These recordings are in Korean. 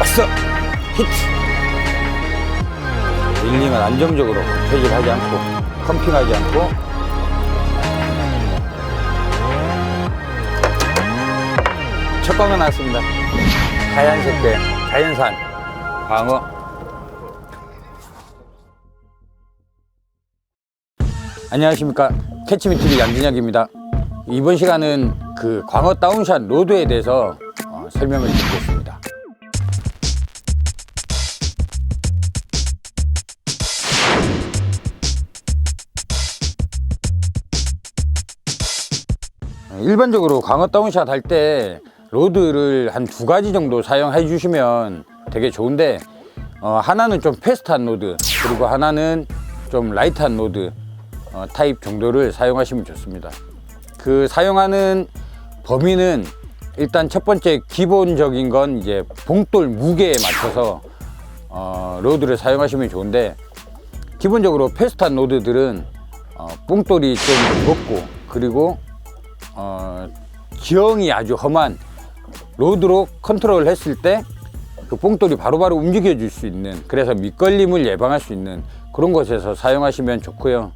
믹서 히트. 릴링은 안정적으로 퇴질하지 않고 펌핑하지 않고. 첫 광어 나왔습니다. 하얀색 배 자연산. 광어. 안녕하십니까. 캐치미TV 양진혁입니다. 이번 시간은 그 광어 다운샷 로드에 대해서 어, 설명을 드리겠습니다 일반적으로 광어 다운샷 할 때 로드를 한 두 가지 정도 사용해 주시면 되게 좋은데 어, 하나는 좀 패스트한 로드 그리고 하나는 좀 라이트한 로드 어, 타입 정도를 사용하시면 좋습니다. 그 사용하는 범위는 일단 첫 번째 기본적인 건 이제 봉돌 무게에 맞춰서 어, 로드를 사용하시면 좋은데 기본적으로 패스트한 로드들은 어, 봉돌이 좀 무겁고 그리고 어, 기형이 아주 험한 로드로 컨트롤 했을 때그 봉돌이 바로바로 움직여 줄 수 있는 그래서 밑걸림을 예방할 수 있는 그런 곳에서 사용하시면 좋고요.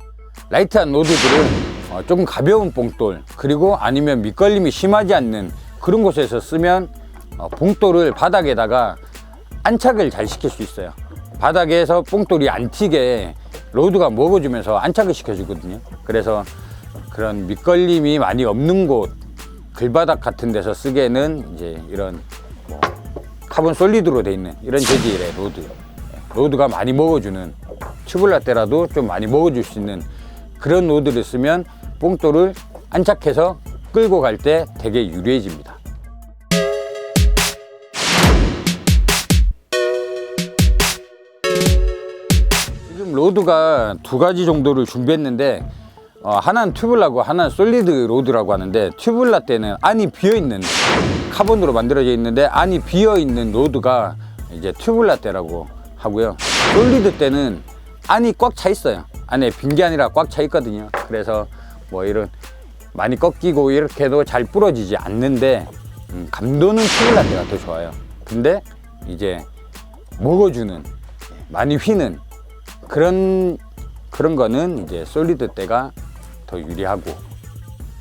라이트한 로드들은 어, 조금 가벼운 봉돌 그리고 아니면 밑걸림이 심하지 않는 그런 곳에서 쓰면 어, 봉돌을 바닥에다가 안착을 잘 시킬 수 있어요. 바닥에서 봉돌이 안 튀게 로드가 먹어주면서 안착을 시켜주거든요. 그래서 그런 밑걸림이 많이 없는 곳 글바닥 같은 데서 쓰기에는 이제 이런 뭐 카본 솔리드로 돼 있는 이런 재질의 로드. 로드가 많이 먹어주는 튜블라 때라도 좀 많이 먹어줄 수 있는 그런 로드를 쓰면 뽕돌을 안착해서 끌고 갈 때 되게 유리해집니다. 지금 로드가 두 가지 정도를 준비했는데 어, 하나는 튜블라고 하나는 솔리드 로드라고 하는데 튜블라 때는 안이 비어 있는 카본으로 만들어져 있는데 안이 비어 있는 로드가 이제 튜블라 때라고 하고요. 솔리드 때는 안이 꽉 차 있어요. 안에 빈 게 아니라 꽉 차 있거든요. 그래서 뭐 이런 많이 꺾이고 이렇게 해도 잘 부러지지 않는데 음, 감도는 튜블라 때가 더 좋아요. 근데 이제 먹어주는 많이 휘는 그런 그런 거는 이제 솔리드 때가 더 유리하고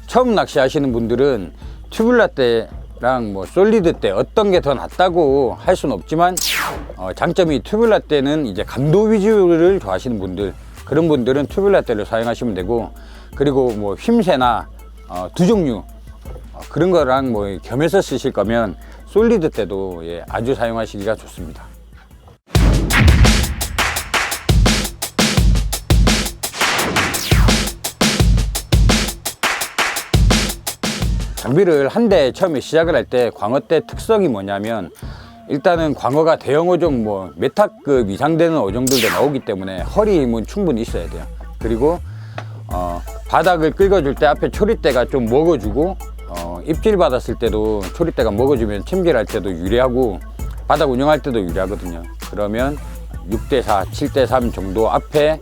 처음 낚시하시는 분들은 튜블라 때랑 뭐 솔리드 때 어떤 게 더 낫다고 할 수는 없지만 어, 장점이 튜블라 때는 이제 감도 위주를 좋아하시는 분들 그런 분들은 튜블라 때를 사용하시면 되고 그리고 뭐 휨새나 어, 두 종류 어, 그런 거랑 뭐 겸해서 쓰실 거면 솔리드 때도 예, 아주 사용하시기가 좋습니다. 장비를 한 대 처음에 시작을 할 때 광어 때 특성이 뭐냐면 일단은 광어가 대형 어종 뭐 메타급 이상 되는 어종들도 나오기 때문에 허리 힘은 충분히 있어야 돼요. 그리고 어, 바닥을 긁어줄 때 앞에 초리대가 좀 먹어주고 어, 입질 받았을 때도 초리대가 먹어주면 침질할 때도 유리하고 바닥 운영할 때도 유리하거든요. 그러면 6대4, 7대3 정도 앞에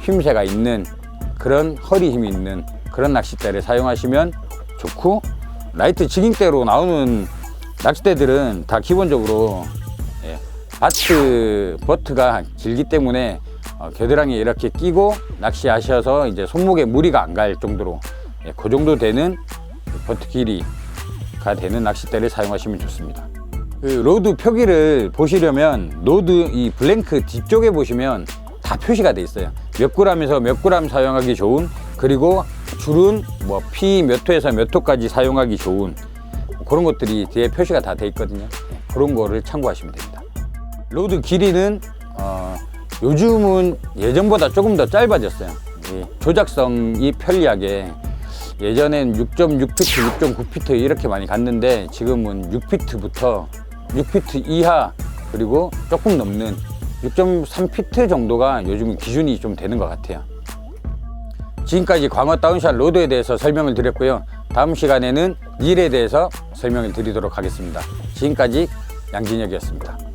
힘새가 있는 그런 허리 힘이 있는 그런 낚싯대를 사용하시면 좋고 라이트 지깅대로 나오는 낚싯대들은 다 기본적으로 예, 바트 버트가 길기 때문에 어, 겨드랑이에 이렇게 끼고 낚시하셔서 이제 손목에 무리가 안 갈 정도로 예, 그 정도 되는 버트 길이가 되는 낚싯대를 사용하시면 좋습니다. 그 로드 표기를 보시려면 로드 이 블랭크 뒤쪽에 보시면 다 표시가 돼 있어요. 몇 g에서 몇 g 사용하기 좋은 그리고 줄은 뭐 P 몇 호에서 몇 호까지 사용하기 좋은 그런 것들이 뒤에 표시가 다 돼 있거든요. 그런 거를 참고하시면 됩니다. 로드 길이는 어, 요즘은 예전보다 조금 더 짧아졌어요. 이 조작성이 편리하게 예전엔 6.6피트, 6.9피트 이렇게 많이 갔는데 지금은 6피트부터 6피트 이하 그리고 조금 넘는 6.3피트 정도가 요즘 기준이 좀 되는 것 같아요. 지금까지 광어 다운샷 로드에 대해서 설명을 드렸고요. 다음 시간에는 릴에 대해서 설명을 드리도록 하겠습니다. 지금까지 양진혁이었습니다.